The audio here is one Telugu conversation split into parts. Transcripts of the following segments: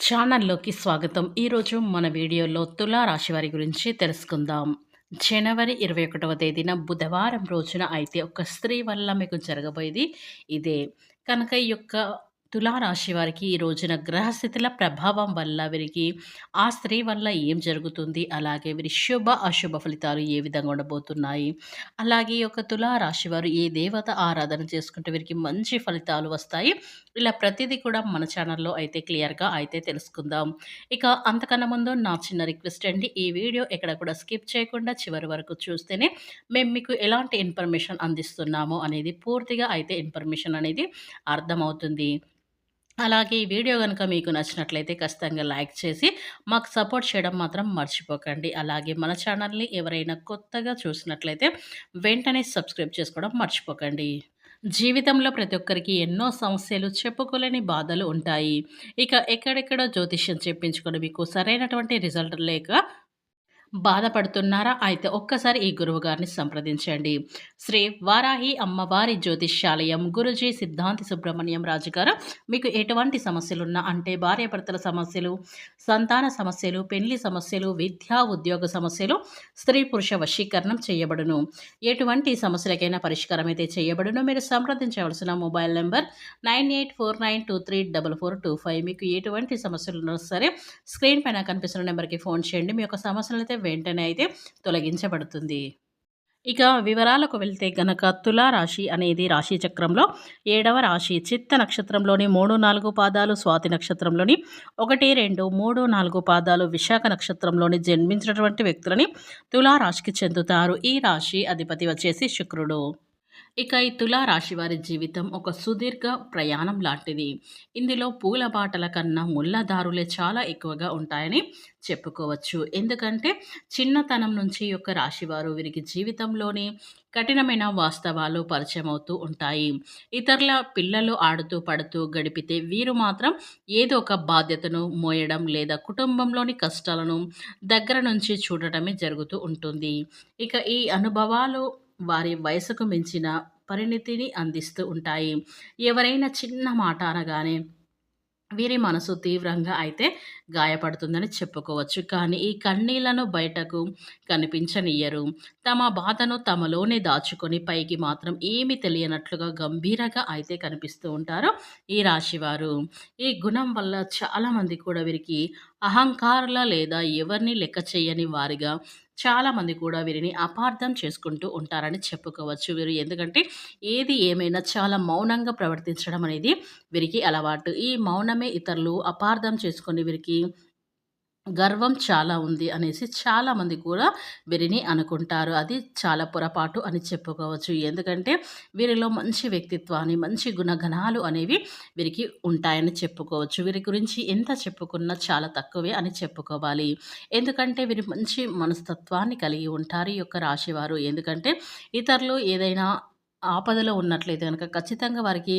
ఛానల్లోకి స్వాగతం. ఈరోజు మన వీడియోలో తులా రాశి వారి గురించి తెలుసుకుందాం. జనవరి ఇరవై ఒకటవ తేదీన బుధవారం రోజున అయితే ఒక స్త్రీ వల్ల మీకు జరగబోయేది ఇదే. కనుక ఈ యొక్క తులారాశి వారికి ఈ రోజున గ్రహస్థితుల ప్రభావం వల్ల వీరికి ఆ స్త్రీ వల్ల ఏం జరుగుతుంది? అలాగే వీరి శుభ అశుభ ఫలితాలు ఏ విధంగా ఉండబోతున్నాయి? అలాగే ఈ యొక్క తులారాశి వారు ఏ దేవత ఆరాధన చేసుకుంటే వీరికి మంచి ఫలితాలు వస్తాయి? ఇలా ప్రతిదీ కూడా మన ఛానల్లో అయితే క్లియర్గా అయితే తెలుసుకుందాం. ఇక అంతకన్నా ముందు నా చిన్న రిక్వెస్ట్ అండి. ఈ వీడియో ఎక్కడ కూడా స్కిప్ చేయకుండా చివరి వరకు చూస్తేనే మేము మీకు ఎలాంటి ఇన్ఫర్మేషన్ అందిస్తున్నామో అనేది పూర్తిగా అయితే ఇన్ఫర్మేషన్ అనేది అర్థమవుతుంది. అలాగే ఈ వీడియో కనుక మీకు నచ్చినట్లయితే ఖచ్చితంగా లైక్ చేసి మాకు సపోర్ట్ చేయడం మాత్రం మర్చిపోకండి. అలాగే మన ఛానల్ని ఎవరైనా కొత్తగా చూసినట్లయితే వెంటనే సబ్స్క్రైబ్ చేసుకోవడం మర్చిపోకండి. జీవితంలో ప్రతి ఒక్కరికి ఎన్నో సమస్యలు చెప్పుకోలేని బాధలు ఉంటాయి. ఇక ఎక్కడెక్కడ జ్యోతిష్యం చెప్పించుకొని మీకు సరైనటువంటి రిజల్ట్ లేక బాధపడుతున్నారా? అయితే ఒక్కసారి ఈ గురువు గారిని సంప్రదించండి. శ్రీ వారాహి అమ్మవారి జ్యోతిష్యాలయం గురుజీ సిద్ధాంతి సుబ్రహ్మణ్యం రాజుగారు మీకు ఎటువంటి సమస్యలున్నా అంటే భార్యాభర్తల సమస్యలు సంతాన సమస్యలు పెళ్ళి సమస్యలు విద్యా ఉద్యోగ సమస్యలు స్త్రీ పురుష వశీకరణం చేయబడును. ఎటువంటి సమస్యలకైనా పరిష్కారం అయితే చేయబడును. మీరు సంప్రదించవలసిన mobile number nine eight four nine two three double four two five. మీకు ఎటువంటి సమస్యలు ఉన్నా సరే స్క్రీన్ పైన కనిపిస్తున్న నెంబర్కి ఫోన్ చేయండి. మీ యొక్క సమస్యలు అయితే వెంటనే అయితే తొలగించబడుతుంది. ఇక వివరాలకు వెళ్తే గనక తులారాశి అనేది రాశి చక్రంలో ఏడవ రాశి చిత్త నక్షత్రంలోని మూడు నాలుగు పాదాలు స్వాతి నక్షత్రంలోని ఒకటి రెండు మూడు నాలుగు పాదాలు విశాఖ నక్షత్రంలోని జన్మించినటువంటి వ్యక్తులని తులారాశికి చెందుతారు. ఈ రాశి అధిపతి వచ్చేసి శుక్రుడు. ఇక ఈ తులారాశి వారి జీవితం ఒక సుదీర్ఘ ప్రయాణం లాంటిది. ఇందులో పూల బాటల కన్నా ముళ్ళదారులే చాలా ఎక్కువగా ఉంటాయని చెప్పుకోవచ్చు. ఎందుకంటే చిన్నతనం నుంచి యొక్క రాశివారు వీరికి జీవితంలోని కఠినమైన వాస్తవాలు పరిచయం అవుతూ ఉంటాయి. ఇతరుల పిల్లలు ఆడుతూ పడుతూ గడిపితే వీరు మాత్రం ఏదో ఒక బాధ్యతను మోయడం లేదా కుటుంబంలోని కష్టాలను దగ్గర నుంచి చూడటమే జరుగుతూ ఉంటుంది. ఇక ఈ అనుభవాలు వారి వయసుకు మించిన పరిణితిని అందిస్తూ ఉంటాయి. ఎవరైనా చిన్న మాట అనగానే వీరి మనసు తీవ్రంగా అయితే గాయపడుతుందని చెప్పుకోవచ్చు. కానీ ఈ కన్నీళ్ళను బయటకు కనిపించనియ్యరు. తమ బాధను తమలోనే దాచుకొని పైకి మాత్రం ఏమి తెలియనట్లుగా గంభీరంగా అయితే కనిపిస్తూ ఉంటారు ఈ రాశివారు. ఈ గుణం వల్ల చాలామంది కూడా వీరికి అహంకారుల లేదా ఎవరిని లెక్క చేయని వారిగా చాలామంది కూడా వీరిని అపార్థం చేసుకుంటూ ఉంటారని చెప్పుకోవచ్చు వీరు. ఎందుకంటే ఏది ఏమైనా చాలా మౌనంగా ప్రవర్తించడం అనేది వీరికి అలవాటు. ఈ మౌనమే ఇతరులు అపార్థం చేసుకొని వీరికి గర్వం చాలా ఉంది అనేసి చాలామంది కూడా వీరిని అనుకుంటారు. అది చాలా పొరపాటు అని చెప్పుకోవచ్చు. ఎందుకంటే వీరిలో మంచి వ్యక్తిత్వాన్ని మంచి గుణగణాలు అనేవి వీరికి ఉంటాయని చెప్పుకోవచ్చు. వీరి గురించి ఎంత చెప్పుకున్నా చాలా తక్కువే అని చెప్పుకోవాలి. ఎందుకంటే వీరి మంచి మనస్తత్వాన్ని కలిగి ఉంటారు ఈ యొక్క రాశివారు. ఎందుకంటే ఇతరులు ఏదైనా ఆపదలో ఉన్నట్లయితే కనుక ఖచ్చితంగా వారికి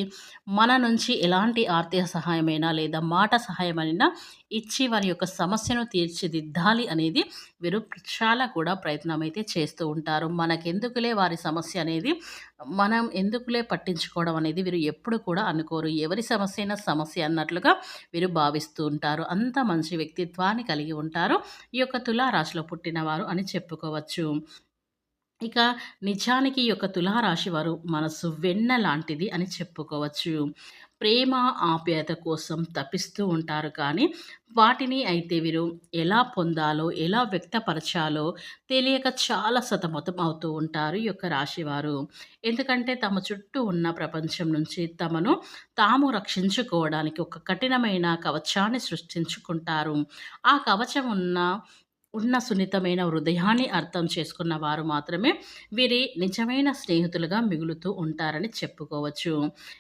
మన నుంచి ఎలాంటి ఆర్థిక సహాయమైనా లేదా మాట సహాయమైనా ఇచ్చి వారి యొక్క సమస్యను తీర్చిదిద్దాలి అనేది వీరు చాలా కూడా ప్రయత్నం అయితే చేస్తూ ఉంటారు. మనకెందుకులే వారి సమస్య అనేది మనం ఎందుకులే పట్టించుకోవడం అనేది వీరు ఎప్పుడు కూడా అనుకోరు. ఎవరి సమస్య అయినా సమస్య అన్నట్లుగా వీరు భావిస్తూ ఉంటారు. అంత మంచి వ్యక్తిత్వాన్ని కలిగి ఉంటారు. ఈ యొక్క తులారాశిలో పుట్టినవారు అని చెప్పుకోవచ్చు. ఇక నిజానికి ఈ యొక్క తులారాశి వారు మనసు వెన్న లాంటిది అని చెప్పుకోవచ్చు. ప్రేమ ఆప్యాయత కోసం తప్పిస్తూ ఉంటారు కానీ వాటిని అయితే వీరు ఎలా పొందాలో ఎలా వ్యక్తపరచాలో తెలియక చాలా సతమతం అవుతూ ఉంటారు ఈ యొక్క రాశివారు ఎందుకంటే తమ చుట్టూ ఉన్న ప్రపంచం నుంచి తమను తాము రక్షించుకోవడానికి ఒక కఠినమైన కవచాన్ని సృష్టించుకుంటారు. ఆ కవచం ఉన్న ఉన్న సున్నితమైన హృదయాన్ని అర్థం చేసుకున్న వారు మాత్రమే వీరి నిజమైన స్నేహితులుగా మిగులుతూ ఉంటారని చెప్పుకోవచ్చు.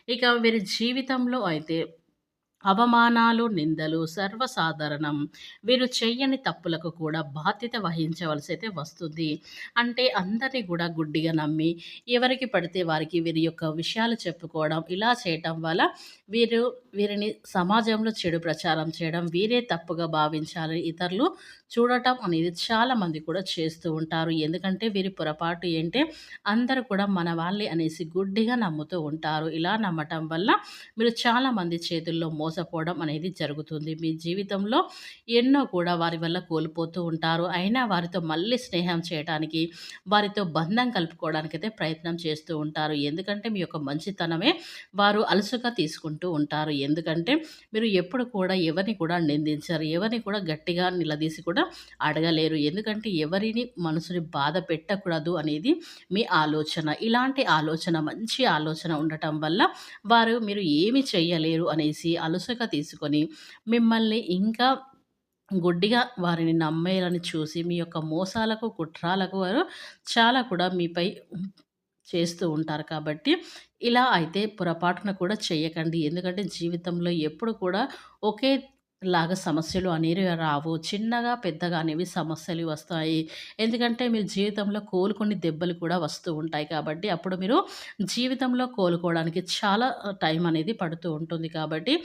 ఇక వీరి జీవితంలో అయితే అవమానాలు నిందలు సర్వసాధారణం వీరు చెయ్యని తప్పులకు కూడా బాధ్యత వహించవలసి అయితే వస్తుంది. అంటే అందరినీ కూడా గుడ్డిగా నమ్మి ఎవరికి పడితే వారికి వీరి యొక్క విషయాలు చెప్పుకోవడం ఇలా చేయటం వల్ల వీరు వీరిని సమాజంలో చెడు ప్రచారం చేయడం వీరే తప్పుగా భావించాలని ఇతరులు చూడటం అనేది చాలామంది కూడా చేస్తూ ఉంటారు ఎందుకంటే వీరి పొరపాటు ఏంటే అందరూ కూడా మన వాళ్ళే అనేసి గుడ్డిగా నమ్ముతూ ఉంటారు ఇలా నమ్మటం వల్ల మీరు చాలామంది చేతుల్లో మోసపోవడం అనేది జరుగుతుంది. మీ జీవితంలో ఎన్నో కూడా వారి వల్ల కోల్పోతూ ఉంటారు. అయినా వారితో మళ్ళీ స్నేహం చేయటానికి, వారితో బంధం కలుపుకోవడానికి అయితే ప్రయత్నం చేస్తూ ఉంటారు. ఎందుకంటే మీ యొక్క మంచితనమే వారు అలసుగా తీసుకుంటూ ఉంటారు. ఎందుకంటే మీరు ఎప్పుడు కూడా ఎవరిని కూడా నిందించరు. ఎవరిని కూడా గట్టిగా నిలదీసి కూడా అడగలేరు. ఎందుకంటే ఎవరిని మనసుని బాధ పెట్టకూడదు అనేది మీ ఆలోచన. ఇలాంటి ఆలోచన మంచి ఆలోచన ఉండటం వల్ల వారు మీరు ఏమి చేయలేరు అనేసి అలసక తీసుకొని మిమ్మల్ని ఇంకా గుడ్డిగా వారిని నమ్మేయాలని చూసి మీ యొక్క మోసాలకు, కుట్రాలకు వారు చాలా కూడా మీపై చేస్తూ ఉంటారు కాబట్టి ఇలా అయితే పొరపాటున కూడా చేయకండి ఎందుకంటే జీవితంలో ఎప్పుడు కూడా ఒకే లాగా సమస్యలు అనేవి రావు. చిన్నగా, పెద్దగా అనేవి సమస్యలు వస్తాయి. ఎందుకంటే మీరు జీవితంలో కోలుకొని దెబ్బలు కూడా వస్తూ ఉంటాయి కాబట్టి అప్పుడు మీరు జీవితంలో కోలుకోవడానికి చాలా టైం అనేది పడుతూ ఉంటుంది కాబట్టి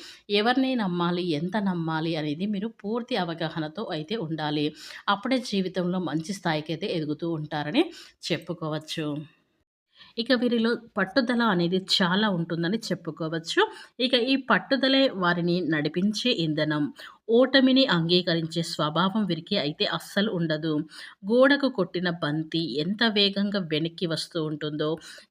ఎవరిని నమ్మాలి, ఎంత నమ్మాలి అనేది మీరు పూర్తి అవగాహనతో అయితే ఉండాలి. అప్పుడే జీవితంలో మంచి స్థాయికి అయితే ఎదుగుతూ ఉంటారని చెప్పుకోవచ్చు. ఇక వీరిలో పట్టుదల అనేది చాలా ఉంటుందని చెప్పుకోవచ్చు. ఇక ఈ పట్టుదలే వారిని నడిపించే ఇంధనం. ఓటమిని అంగీకరించే స్వభావం వీరికి అయితే అస్సలు ఉండదు. గోడకు కొట్టిన బంతి ఎంత వేగంగా వెనక్కి వస్తూ ఉంటుందో,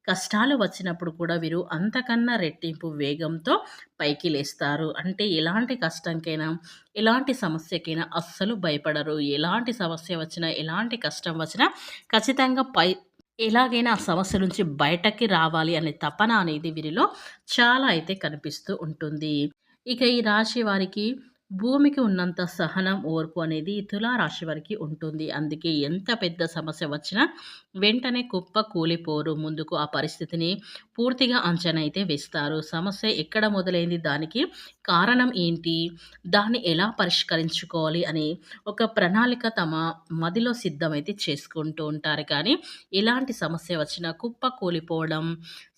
కష్టాలు వచ్చినప్పుడు కూడా వీరు అంతకన్నా రెట్టింపు వేగంతో పైకి లేస్తారు. అంటే ఎలాంటి కష్టంకైనా, ఎలాంటి సమస్యకైనా అస్సలు భయపడరు. ఎలాంటి సమస్య వచ్చినా, ఎలాంటి కష్టం వచ్చినా ఖచ్చితంగా పై ఎలాగైనా ఆ సమస్య నుంచి బయటకి రావాలి అనే తపన అనేది వీరిలో చాలా అయితే కనిపిస్తూ ఉంటుంది. ఇక ఈ రాశి వారికి భూమికి ఉన్నంత సహనం, ఓర్పు అనేది తులా రాశి వారికి ఉంటుంది. అందుకే ఎంత పెద్ద సమస్య వచ్చినా వెంటనే కుప్ప కూలిపోరు. ముందుకు ఆ పరిస్థితిని పూర్తిగా అంచనా అయితే వేస్తారు. సమస్య ఎక్కడ మొదలైంది? దానికి కారణం ఏంటి? దాన్ని ఎలా పరిష్కరించుకోవాలి అని ఒక ప్రణాళిక తమ మదిలో సిద్ధమైతే చేసుకుంటూ ఉంటారు. కానీ ఎలాంటి సమస్య వచ్చినా కుప్ప కూలిపోవడం,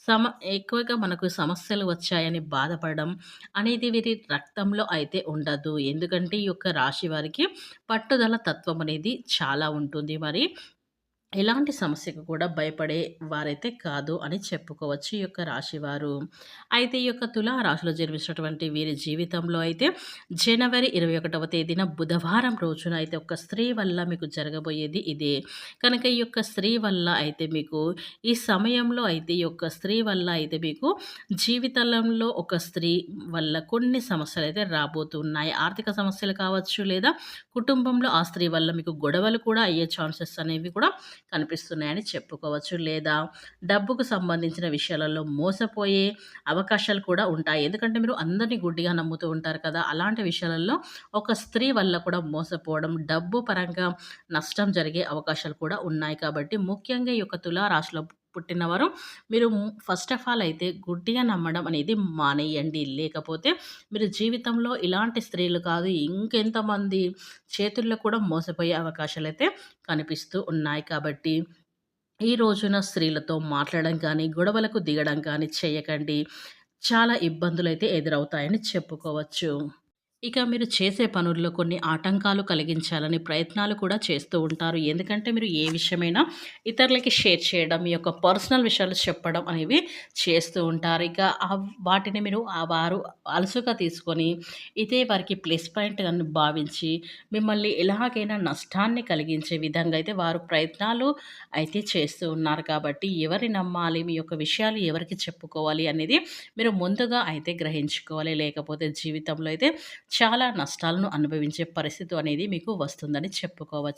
సమ ఎక్కువగా మనకు సమస్యలు వచ్చాయని బాధపడడం అనేది వీరి రక్తంలో అయితే ఉండదు. ఎందుకంటే ఈ యొక్క రాశి వారికి పట్టుదల తత్వం అనేది చాలా ఉంటుంది. మరి ఎలాంటి సమస్యకు కూడా భయపడే వారైతే కాదు అని చెప్పుకోవచ్చు ఈ యొక్క రాశివారు. అయితే ఈ యొక్క తులా రాశిలో జన్మించినటువంటి వీరి జీవితంలో అయితే జనవరి 21వ తేదీన బుధవారం రోజున అయితే ఒక స్త్రీ వల్ల మీకు జరగబోయేది ఇదే. కనుక ఈ యొక్క స్త్రీ వల్ల అయితే మీకు ఈ సమయంలో అయితే ఈ యొక్క స్త్రీ వల్ల అయితే మీకు జీవితంలో ఒక స్త్రీ వల్ల కొన్ని సమస్యలు అయితే రాబోతున్నాయి. ఆర్థిక సమస్యలు కావచ్చు లేదా కుటుంబంలో ఆ స్త్రీ వల్ల మీకు గొడవలు కూడా అయ్యే ఛాన్సెస్ అనేవి కూడా కనిపిస్తున్నాయని చెప్పుకోవచ్చు. లేదా డబ్బుకు సంబంధించిన విషయాలలో మోసపోయే అవకాశాలు కూడా ఉంటాయి. ఎందుకంటే మీరు అందరిని గుడ్డిగా నమ్ముతూ ఉంటారు కదా! అలాంటి విషయాలలో ఒక స్త్రీ వల్ల కూడా మోసపోవడం, డబ్బు పరంగా నష్టం జరిగే అవకాశాలు కూడా ఉన్నాయి. కాబట్టి ముఖ్యంగా ఈ యొక్క తులారాశిలో పుట్టినవారు మీరు ఫస్ట్ ఆఫ్ ఆల్ అయితే గుడ్డిగా నమ్మడం అనేది మానేయండి. లేకపోతే మీరు జీవితంలో ఇలాంటి స్త్రీలు కాదు ఇంకెంతమంది చేతుల్లో కూడా మోసపోయే అవకాశాలు అయితే కనిపిస్తూ ఉన్నాయి. కాబట్టి ఈ రోజున స్త్రీలతో మాట్లాడడం కానీ, గొడవలకు దిగడం కానీ చేయకండి. చాలా ఇబ్బందులు అయితే ఎదురవుతాయని చెప్పుకోవచ్చు. ఇక మీరు చేసే పనుల్లో కొన్ని ఆటంకాలు కలిగించాలని ప్రయత్నాలు కూడా చేస్తూ ఉంటారు. ఎందుకంటే మీరు ఏ విషయమైనా ఇతరులకి షేర్ చేయడం, మీ యొక్క పర్సనల్ విషయాలు చెప్పడం అనేవి చేస్తూ ఉంటారు. ఇక వాటిని మీరు ఆ వారు అలసుగా తీసుకొని ఇదే వారికి ప్లస్ పాయింట్ అని భావించి మిమ్మల్ని ఎలాగైనా నష్టాన్ని కలిగించే విధంగా అయితే వారు ప్రయత్నాలు అయితే చేస్తూ ఉన్నారు. కాబట్టి ఎవరిని నమ్మాలి, మీ యొక్క విషయాలు ఎవరికి చెప్పుకోవాలి అనేది మీరు ముందుగా అయితే గ్రహించుకోవాలి. లేకపోతే జీవితంలో అయితే చాలా నష్టాలను అనుభవించే పరిస్థితి అనేది మీకు వస్తుందని చెప్పుకోవచ్చు.